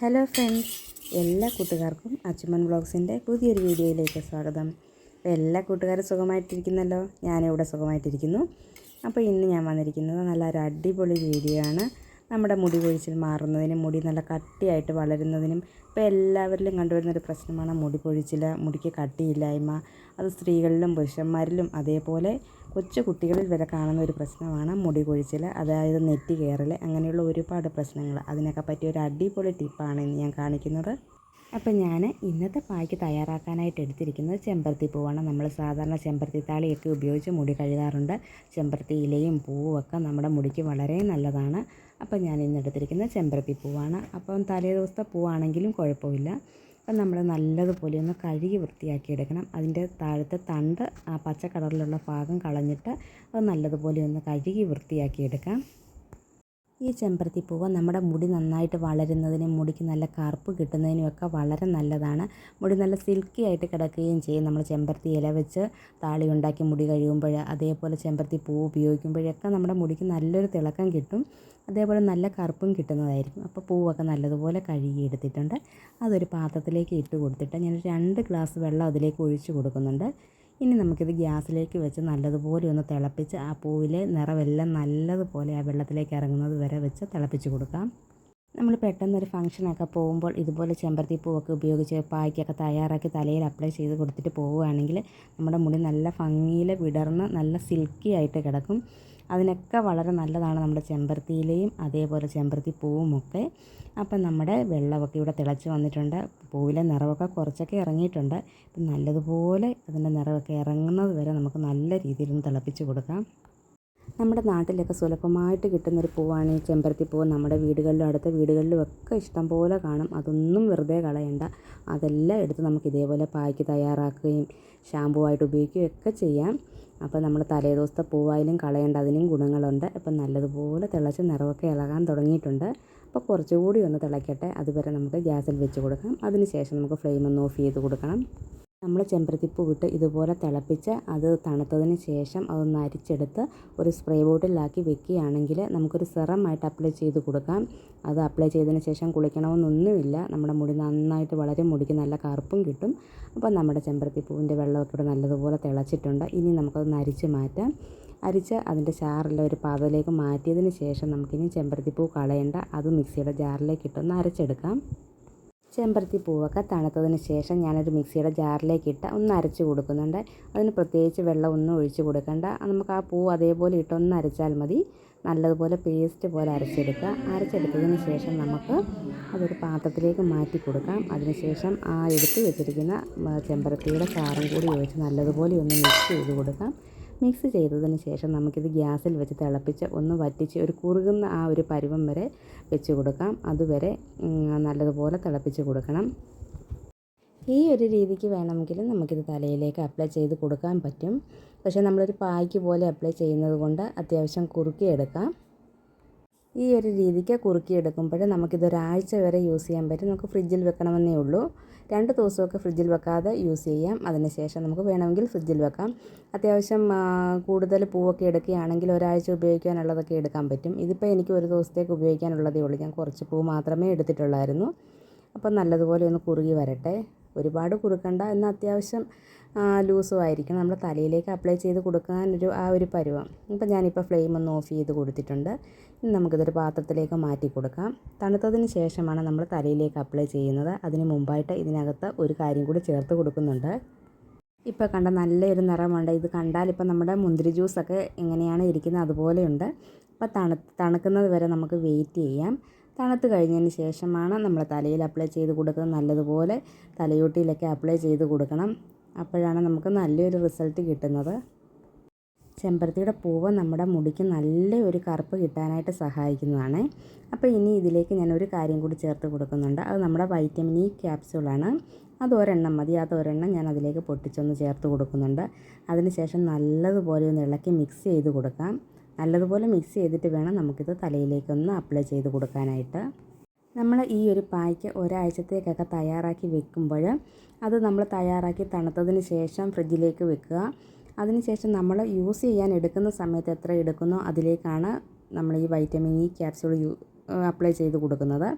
Hello friends എല്ലാ കൂട്ടുകാർക്കും അച്ചുമൻ വ്ളോഗ്സിന്റെ പുതിയൊരു വീഡിയോയിലേക്ക് സ്വാഗതം. അപ്പോൾ എല്ലാ കൂട്ടുകാരും സുഖമായിട്ടിരിക്കുന്നല്ലോ? ഞാനിവിടെ സുഖമായിട്ടിരിക്കുന്നു. അപ്പോൾ ഇന്ന് ഞാൻ വന്നിരിക്കുന്നത് നല്ല ഒരു അടിപൊളി വീഡിയോ ആണ്. നമ്മുടെ മുടി പൊഴിച്ചിൽ മാറുന്നതിനും മുടി നല്ല കട്ടിയായിട്ട് വളരുന്നതിനും ഇപ്പോൾ എല്ലാവരിലും കണ്ടുവരുന്നൊരു പ്രശ്നമാണ് മുടി പൊഴിച്ചിൽ മുടിക്ക് കട്ടിയില്ലായ്മ. അത് സ്ത്രീകളിലും പുരുഷന്മാരിലും അതേപോലെ കൊച്ചു കുട്ടികളിൽ വരെ കാണുന്ന ഒരു പ്രശ്നമാണ് മുടി കൊഴിച്ചിൽ അതായത് നെറ്റി കയറൽ അങ്ങനെയുള്ള ഒരുപാട് പ്രശ്നങ്ങൾ. അതിനൊക്കെ പറ്റിയ ഒരു അടിപൊളി ടിപ്പാണ് ഇന്ന് ഞാൻ കാണിക്കുന്നത്. അപ്പം ഞാൻ ഇന്നത്തെ പായ്ക്ക് തയ്യാറാക്കാനായിട്ട് എടുത്തിരിക്കുന്നത് ചെമ്പരത്തി പൂവാണ്. നമ്മൾ സാധാരണ ചെമ്പരത്തി താളിയൊക്കെ ഉപയോഗിച്ച് മുടി കഴുകാറുണ്ട്. ചെമ്പരത്തി ഇലയും പൂവും ഒക്കെ നമ്മുടെ മുടിക്ക് വളരെ നല്ലതാണ്. അപ്പം ഞാൻ ഇന്ന് എടുത്തിരിക്കുന്നത് ചെമ്പരത്തി പൂവാണ്. അപ്പം തലേ ദിവസത്തെ പൂവാണെങ്കിലും കുഴപ്പമില്ല. അപ്പം നമ്മൾ നല്ലതുപോലെ ഒന്ന് കഴുകി വൃത്തിയാക്കി എടുക്കണം. അതിന്റെ താഴത്തെ തണ്ട് ആ പച്ച കളറിലുള്ള ഭാഗം കളഞ്ഞിട്ട് അത് നല്ലതുപോലെ ഒന്ന് കഴുകി വൃത്തിയാക്കി എടുക്കാം. ഈ ചെമ്പരത്തി പൂവ് നമ്മുടെ മുടി നന്നായിട്ട് വളരുന്നതിനും മുടിക്ക് നല്ല കറുപ്പ് കിട്ടുന്നതിനും ഒക്കെ വളരെ നല്ലതാണ്. മുടി നല്ല സിൽക്കി ആയിട്ട് കിടക്കുകയും ചെയ്യും. നമ്മൾ ചെമ്പരത്തി ഇല വെച്ച് താളി ഉണ്ടാക്കി മുടി കഴിയുമ്പോൾ അതേപോലെ ചെമ്പരത്തി പൂവ് ഉപയോഗിക്കുമ്പോഴൊക്കെ നമ്മുടെ മുടിക്ക് നല്ലൊരു തിളക്കം കിട്ടും. അതേപോലെ നല്ല കറുപ്പും കിട്ടുന്നതായിരിക്കും. അപ്പോൾ പൂവൊക്കെ നല്ലതുപോലെ കഴുകി എടുത്തിട്ടുണ്ട്. അതൊരു പാത്രത്തിലേക്ക് ഇട്ട് കൊടുത്തിട്ട് ഞാൻ രണ്ട് ഗ്ലാസ് വെള്ളം അതിലേക്ക് ഒഴിച്ച് കൊടുക്കുന്നുണ്ട്. ഇനി നമുക്കിത് ഗ്യാസിലേക്ക് വെച്ച് നല്ലതുപോലെ ഒന്ന് തിളപ്പിച്ച് ആ പൂവിലെ നിറമെല്ലാം നല്ലതുപോലെ ആ വെള്ളത്തിലേക്ക് ഇറങ്ങുന്നത് വരെ വെച്ച് തിളപ്പിച്ച് കൊടുക്കാം. നമ്മൾ പെട്ടെന്നൊരു ഫംഗ്ഷനൊക്കെ പോകുമ്പോൾ ഇതുപോലെ ചെമ്പരത്തി പൂവൊക്കെ ഉപയോഗിച്ച് പായ്ക്കൊക്കെ തയ്യാറാക്കി തലയിൽ അപ്ലൈ ചെയ്ത് കൊടുത്തിട്ട് പോവുകയാണെങ്കിൽ നമ്മുടെ മുടി നല്ല ഭംഗിയിൽ വിടർന്ന് നല്ല സിൽക്കി ആയിട്ട് കിടക്കും. അതിനൊക്കെ വളരെ നല്ലതാണ് നമ്മുടെ ചെമ്പരത്തിയിലയും അതേപോലെ ചെമ്പരത്തി പൂവുമൊക്കെ. അപ്പം നമ്മുടെ വെള്ളമൊക്കെ ഇവിടെ തിളച്ച് വന്നിട്ടുണ്ട്. പൂവിലെ നിറമൊക്കെ കുറച്ചൊക്കെ ഇറങ്ങിയിട്ടുണ്ട്. നല്ലതുപോലെ അതിന്റെ നിറമൊക്കെ ഇറങ്ങുന്നത് വരെ നമുക്ക് നല്ല രീതിയിലൊന്ന് തിളപ്പിച്ച് കൊടുക്കാം. നമ്മുടെ നാട്ടിലൊക്കെ സുലഭമായിട്ട് കിട്ടുന്നൊരു പൂവാണ് ഈ ചെമ്പരത്തി പൂവ് നമ്മുടെ വീടുകളിലും അടുത്ത വീടുകളിലും ഒക്കെ ഇഷ്ടം പോലെ കാണും. അതൊന്നും വെറുതെ കളയണ്ട. അതെല്ലാം എടുത്ത് നമുക്ക് ഇതേപോലെ പായ്ക്ക് തയ്യാറാക്കുകയും ഷാമ്പൂ ആയിട്ട് ഉപയോഗിക്കുകയും ഒക്കെ ചെയ്യാം. അപ്പോൾ നമ്മൾ തലേ ദിവസത്തെ പൂവായാലും കളയേണ്ട അതിനും ഗുണങ്ങളുണ്ട്. അപ്പം നല്ലതുപോലെ തിളച്ച് നിറമൊക്കെ ഇളകാൻ തുടങ്ങിയിട്ടുണ്ട്. അപ്പോൾ കുറച്ചുകൂടി ഒന്ന് തിളയ്ക്കട്ടെ അതുവരെ നമുക്ക് ഗ്യാസിൽ വെച്ച് കൊടുക്കാം. അതിന് ശേഷം നമുക്ക് ഫ്ലെയിം ഒന്ന് ഓഫ് ചെയ്ത് കൊടുക്കണം. നമ്മൾ ചെമ്പരത്തിപ്പൂ ഇട്ട് ഇതുപോലെ തിളപ്പിച്ച് അത് തണുത്തതിന് ശേഷം അതൊന്ന് അരിച്ചെടുത്ത് ഒരു സ്പ്രേ ബോട്ടിലാക്കി വെക്കുകയാണെങ്കിൽ നമുക്കൊരു സിറമായിട്ട് അപ്ലൈ ചെയ്ത് കൊടുക്കാം. അത് അപ്ലൈ ചെയ്തതിന് ശേഷം കുളിക്കണമെന്നൊന്നുമില്ല. നമ്മുടെ മുടി നന്നായിട്ട് വളരെ മുടിക്ക് നല്ല കറുപ്പും കിട്ടും. അപ്പോൾ നമ്മുടെ ചെമ്പരത്തിപ്പൂവിന്റെ വെള്ളമൊക്കെ ഇവിടെ നല്ലതുപോലെ തിളച്ചിട്ടുണ്ട്. ഇനി നമുക്കതൊന്ന് അരിച്ച് മാറ്റാം. അരിച്ച് അതിന്റെ ചാറെല്ലാം ഒരു പാത്രത്തിലേക്ക് മാറ്റിയതിന് ശേഷം നമുക്കിനി ചെമ്പരത്തിപ്പൂ കളയേണ്ട അത് മിക്സിയുടെ ജാറിലേക്ക് ഇട്ടൊന്ന് അരച്ചെടുക്കാം. ചെമ്പരത്തി പൂവൊക്കെ തണുത്തതിന് ശേഷം ഞാനൊരു മിക്സിയുടെ ജാറിലേക്ക് ഇട്ട് ഒന്ന് അരച്ച് കൊടുക്കുന്നുണ്ട്. അതിന് പ്രത്യേകിച്ച് വെള്ളം ഒന്നും ഒഴിച്ച് കൊടുക്കണ്ട. നമുക്ക് ആ പൂ അതേപോലെ ഇട്ടൊന്ന് അരച്ചാൽ മതി. നല്ലതുപോലെ പേസ്റ്റ് പോലെ അരച്ചെടുക്കുക. അരച്ചെടുത്തതിന് ശേഷം നമുക്ക് അതൊരു പാത്രത്തിലേക്ക് മാറ്റി കൊടുക്കാം. അതിനുശേഷം ആ എടുത്ത് വെച്ചിരിക്കുന്ന ചെമ്പരത്തിയുടെ ചാറും കൂടി ഒഴിച്ച് നല്ലതുപോലെ ഒന്ന് മിക്സ് ചെയ്ത് കൊടുക്കാം. മിക്സ് ചെയ്തതിന് ശേഷം നമുക്കിത് ഗ്യാസിൽ വെച്ച് തിളപ്പിച്ച് ഒന്ന് വറ്റിച്ച് ഒരു കുറുകുന്ന ആ ഒരു പരുവം വരെ വെച്ച് കൊടുക്കാം. അതുവരെ നല്ലതുപോലെ തിളപ്പിച്ച് കൊടുക്കണം. ഈ ഒരു രീതിക്ക് വേണമെങ്കിൽ നമുക്കിത് തലയിലേക്ക് അപ്ലൈ ചെയ്ത് കൊടുക്കാൻ പറ്റും. പക്ഷേ നമ്മളൊരു പായ്ക്ക് പോലെ അപ്ലൈ ചെയ്യുന്നത് കൊണ്ട് അത്യാവശ്യം കുറുക്കിയെടുക്കാം ഈ ഒരു രീതിക്ക് കുറുക്കിയെടുക്കുമ്പോൾ നമുക്കിതൊരാഴ്ച വരെ യൂസ് ചെയ്യാൻ പറ്റും. നമുക്ക് ഫ്രിഡ്ജിൽ വെക്കണമെന്നേ ഉള്ളൂ. രണ്ട് ദിവസമൊക്കെ ഫ്രിഡ്ജിൽ വെക്കാതെ യൂസ് ചെയ്യാം. അതിനുശേഷം നമുക്ക് വേണമെങ്കിൽ ഫ്രിഡ്ജിൽ വെക്കാം. അത്യാവശ്യം കൂടുതൽ പൂവൊക്കെ എടുക്കുകയാണെങ്കിൽ ഒരാഴ്ച ഉപയോഗിക്കാനുള്ളതൊക്കെ എടുക്കാൻ പറ്റും. ഇതിപ്പോൾ എനിക്ക് ഒരു ദിവസത്തേക്ക് ഉപയോഗിക്കാനുള്ളതേ ഉള്ളൂ. ഞാൻ കുറച്ച് പൂ മാത്രമേ എടുത്തിട്ടുള്ളായിരുന്നു. അപ്പം നല്ലതുപോലെ ഒന്ന് കുറുകി വരട്ടെ. ഒരുപാട് കുറുക്കണ്ട. എന്നാൽ അത്യാവശ്യം ലൂസും ആയിരിക്കും നമ്മൾ തലയിലേക്ക് അപ്ലൈ ചെയ്ത് കൊടുക്കാനൊരു ആ ഒരു പരുവം. ഇപ്പം ഞാനിപ്പോൾ ഫ്ലെയിം ഒന്ന് ഓഫ് ചെയ്ത് കൊടുത്തിട്ടുണ്ട്. ഇനി നമുക്കിതൊരു പാത്രത്തിലേക്ക് മാറ്റി കൊടുക്കാം. തണുത്തതിന് ശേഷമാണ് നമ്മൾ തലയിലേക്ക് അപ്ലൈ ചെയ്യുന്നത്. അതിന് മുമ്പായിട്ട് ഇതിനകത്ത് ഒരു കാര്യം കൂടി ചേർത്ത് കൊടുക്കുന്നുണ്ട്. ഇപ്പോൾ കണ്ട നല്ലൊരു നിറമുണ്ട്. ഇത് കണ്ടാൽ ഇപ്പം നമ്മുടെ മുന്തിരി ജ്യൂസൊക്കെ എങ്ങനെയാണ് ഇരിക്കുന്നത് അതുപോലെയുണ്ട്. അപ്പോൾ തണു തണുക്കുന്നത് വരെ നമുക്ക് വെയിറ്റ് ചെയ്യാം. തണുത്ത് കഴിഞ്ഞതിന് ശേഷമാണ് നമ്മൾ തലയിൽ അപ്ലൈ ചെയ്ത് കൊടുക്കുന്നത് നല്ലതുപോലെ തലയോട്ടിയിലൊക്കെ അപ്ലൈ ചെയ്ത് കൊടുക്കണം. അപ്പോഴാണ് നമുക്ക് നല്ലൊരു റിസൾട്ട് കിട്ടുന്നത്. ചെമ്പരത്തിയുടെ പൂവ് നമ്മുടെ മുടിക്ക് നല്ലൊരു കറുപ്പ് കിട്ടാനായിട്ട് സഹായിക്കുന്നതാണ്. അപ്പോൾ ഇനി ഇതിലേക്ക് ഞാൻ ഒരു കാര്യം കൂടി ചേർത്ത് കൊടുക്കുന്നുണ്ട്. അത് നമ്മുടെ വൈറ്റമിൻ ഇ ക്യാപ്സ്യൂളാണ് അത് ഒരെണ്ണം മതി. അത് ഒരെണ്ണം ഞാൻ അതിലേക്ക് പൊട്ടിച്ചൊന്ന് ചേർത്ത് കൊടുക്കുന്നുണ്ട്. അതിനുശേഷം നല്ലതുപോലെ ഒന്ന് ഇളക്കി മിക്സ് ചെയ്ത് കൊടുക്കാം. നല്ലതുപോലെ മിക്സ് ചെയ്തിട്ട് വേണം നമുക്കിത് തലയിലേക്കൊന്ന് അപ്ലൈ ചെയ്ത് കൊടുക്കാനായിട്ട്. നമ്മൾ ഈ ഒരു പായ്ക്ക് ഒരാഴ്ചത്തേക്കൊക്കെ തയ്യാറാക്കി വെക്കുമ്പോൾ അത് നമ്മൾ തയ്യാറാക്കി തണുത്തതിന് ശേഷം ഫ്രിഡ്ജിലേക്ക് വെക്കുക. അതിനുശേഷം നമ്മൾ യൂസ് ചെയ്യാൻ എടുക്കുന്ന സമയത്ത് എത്ര എടുക്കുന്നോ അതിലേക്കാണ് നമ്മൾ ഈ വൈറ്റമിൻ ഇ ക്യാപ്സ്യൂൾ അപ്ലൈ ചെയ്ത് കൊടുക്കുന്നത്.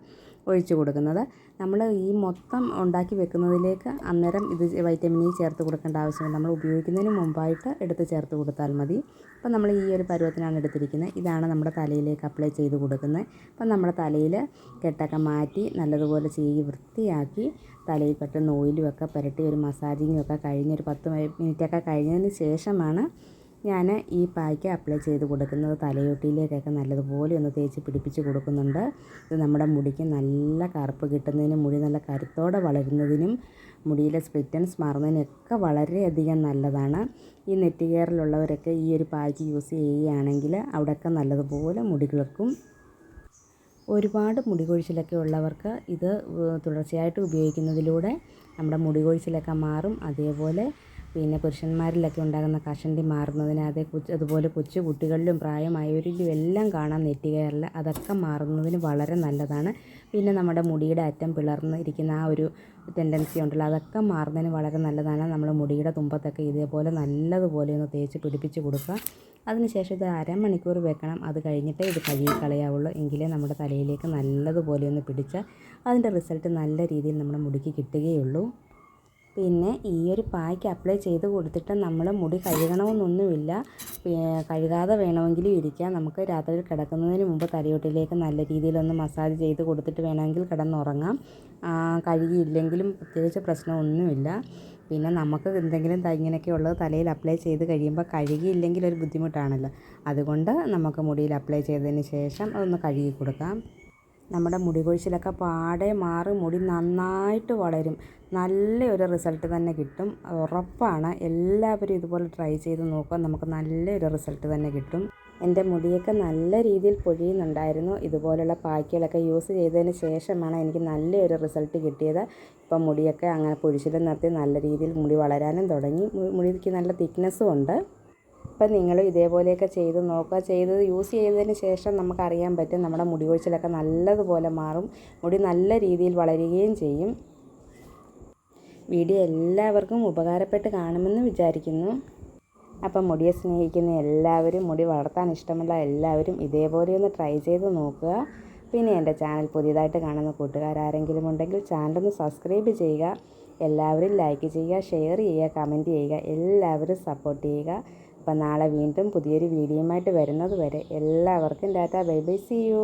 ഒഴിച്ചു കൊടുക്കുന്നത്. നമ്മൾ ഈ മൊത്തം ഉണ്ടാക്കി വെക്കുന്നതിലേക്ക് അന്നേരം ഇത് വൈറ്റമിൻ ഇ ചേർത്ത് കൊടുക്കേണ്ട ആവശ്യമില്ല. നമ്മൾ ഉപയോഗിക്കുന്നതിന് മുമ്പായിട്ട് എടുത്ത് ചേർത്ത് കൊടുത്താൽ മതി. അപ്പം നമ്മൾ ഈ ഒരു പരുവത്തിനാണ് എടുത്തിരിക്കുന്നത്. ഇതാണ് നമ്മുടെ തലയിലേക്ക് അപ്ലൈ ചെയ്ത് കൊടുക്കുന്നത്. അപ്പം നമ്മുടെ തലയിൽ കെട്ടൊക്കെ മാറ്റി നല്ലതുപോലെ ചെയ്ത് വൃത്തിയാക്കി തലയിൽ പെട്ടെന്ന് ഓയിലും ഒക്കെ പുരട്ടി ഒരു മസാജിങ്ങും ഒക്കെ കഴിഞ്ഞ് ഒരു പത്ത് മിനിറ്റൊക്കെ കഴിഞ്ഞതിന് ശേഷമാണ് ഞാൻ ഈ പായ്ക്ക് അപ്ലൈ ചെയ്ത് കൊടുക്കുന്നത് തലയോട്ടിയിലേക്കൊക്കെ നല്ലതുപോലെ ഒന്ന് തേച്ച് പിടിപ്പിച്ച് കൊടുക്കുന്നുണ്ട്. ഇത് നമ്മുടെ മുടിക്ക് നല്ല കറുപ്പ് കിട്ടുന്നതിനും മുടി നല്ല കരുത്തോടെ വളരുന്നതിനും മുടിയിലെ സ്പ്ലിറ്റൻസ് മാറുന്നതിനൊക്കെ വളരെയധികം നല്ലതാണ്. ഈ നെറ്റ് കെയറിലുള്ളവരൊക്കെ ഈ ഒരു പായ്ക്ക് യൂസ് ചെയ്യുകയാണെങ്കിൽ അവിടെയൊക്കെ നല്ലതുപോലെ മുടികൾക്കും ഒരുപാട് മുടി കൊഴിച്ചിലൊക്കെ ഉള്ളവർക്ക് ഇത് തുടർച്ചയായിട്ട് ഉപയോഗിക്കുന്നതിലൂടെ നമ്മുടെ മുടി കൊഴിച്ചിലൊക്കെ മാറും. അതേപോലെ പിന്നെ പുരുഷന്മാരിലൊക്കെ ഉണ്ടാകുന്ന കഷണ്ടി മാറുന്നതിന് അതേ കൊച്ചു അതുപോലെ കൊച്ചു കുട്ടികളിലും പ്രായമായവരിലും എല്ലാം കാണാൻ നെറ്റ് കെയറിൽ അതൊക്കെ മാറുന്നതിന് വളരെ നല്ലതാണ്. പിന്നെ നമ്മുടെ മുടിയുടെ അറ്റം പിളർന്ന് ഇരിക്കുന്ന ആ ഒരു ടെൻഡൻസി ഉണ്ടല്ലോ അതൊക്കെ മാറുന്നതിന് വളരെ നല്ലതാണ്. നമ്മൾ മുടിയുടെ തുമ്പത്തൊക്കെ ഇതേപോലെ നല്ലതുപോലെ ഒന്ന് തേച്ച് പിടിപ്പിച്ച് കൊടുക്കുക. അതിനുശേഷം ഇത് അരമണിക്കൂർ വെക്കണം. അത് കഴിഞ്ഞിട്ടേ ഇത് കഴുകി കളയാവുള്ളൂ. എങ്കിലേ നമ്മുടെ തലയിലേക്ക് നല്ലതുപോലെ ഒന്ന് പിടിച്ചാൽ അതിന്റെ റിസൾട്ട് നല്ല രീതിയിൽ നമ്മുടെ മുടിക്ക് കിട്ടുകയുള്ളൂ. പിന്നെ ഈ ഒരു പായ്ക്ക് അപ്ലൈ ചെയ്ത് കൊടുത്തിട്ട് നമ്മൾ മുടി കഴുകണമെന്നൊന്നുമില്ല. കഴുകാതെ വേണമെങ്കിലും ഇരിക്കാം. നമുക്ക് രാത്രി കിടക്കുന്നതിന് മുമ്പ് തലയോട്ടിലേക്ക് നല്ല രീതിയിലൊന്ന് മസാജ് ചെയ്ത് കൊടുത്തിട്ട് വേണമെങ്കിൽ കിടന്നുറങ്ങാം. കഴുകിയില്ലെങ്കിലും പ്രത്യേകിച്ച് പ്രശ്നമൊന്നുമില്ല. പിന്നെ നമുക്ക് എന്തെങ്കിലും ഇങ്ങനെയൊക്കെ ഉള്ളത് തലയിൽ അപ്ലൈ ചെയ്ത് കഴിയുമ്പോൾ കഴുകിയില്ലെങ്കിൽ ഒരു ബുദ്ധിമുട്ടാണല്ലോ. അതുകൊണ്ട് നമുക്ക് മുടിയിൽ അപ്ലൈ ചെയ്തതിന് ശേഷം അതൊന്ന് കഴുകി കൊടുക്കാം. നമ്മുടെ മുടി കൊഴിച്ചിലൊക്കെ പാടെ മാറി മുടി നന്നായിട്ട് വളരും. നല്ലൊരു റിസൾട്ട് തന്നെ കിട്ടും. ഉറപ്പാണ്. എല്ലാവരും ഇതുപോലെ ട്രൈ ചെയ്ത് നോക്കുക. നമുക്ക് നല്ലൊരു റിസൾട്ട് തന്നെ കിട്ടും. എന്റെ മുടിയൊക്കെ നല്ല രീതിയിൽ പൊഴിയുന്നുണ്ടായിരുന്നു. ഇതുപോലുള്ള പാക്കുകളൊക്കെ യൂസ് ചെയ്തതിന് ശേഷമാണ് എനിക്ക് നല്ലൊരു റിസൾട്ട് കിട്ടിയത്. ഇപ്പം മുടിയൊക്കെ അങ്ങനെ പൊഴിച്ചിലും നിർത്തി നല്ല രീതിയിൽ മുടി വളരാനും തുടങ്ങി. മുടിക്ക് നല്ല തിക്നെസ്സും ഉണ്ട്. അപ്പം നിങ്ങൾ ഇതേപോലെയൊക്കെ ചെയ്ത് നോക്കുക. ചെയ്തത് യൂസ് ചെയ്തതിന് ശേഷം നമുക്കറിയാൻ പറ്റും നമ്മുടെ മുടി കൊഴിച്ചിലൊക്കെ നല്ലതുപോലെ മാറും. മുടി നല്ല രീതിയിൽ വളരുകയും ചെയ്യും. വീഡിയോ എല്ലാവർക്കും ഉപകാരപ്പെട്ട് കാണുമെന്ന് വിചാരിക്കുന്നു. അപ്പം മുടിയെ സ്നേഹിക്കുന്ന എല്ലാവരും മുടി വളർത്താൻ ഇഷ്ടമുള്ള എല്ലാവരും ഇതേപോലെ ഒന്ന് ട്രൈ ചെയ്ത് നോക്കുക. പിന്നെ എന്റെ ചാനൽ പുതിയതായിട്ട് കാണുന്ന കൂട്ടുകാരാരെങ്കിലും ഉണ്ടെങ്കിൽ ചാനലൊന്ന് സബ്സ്ക്രൈബ് ചെയ്യുക. എല്ലാവരും ലൈക്ക് ചെയ്യുക ഷെയർ ചെയ്യുക കമന്റ് ചെയ്യുക എല്ലാവരും സപ്പോർട്ട് ചെയ്യുക. അപ്പം നാളെ വീണ്ടും പുതിയൊരു വീഡിയോയുമായിട്ട് വരുന്നത് വരെ എല്ലാവർക്കും tata bye bye see you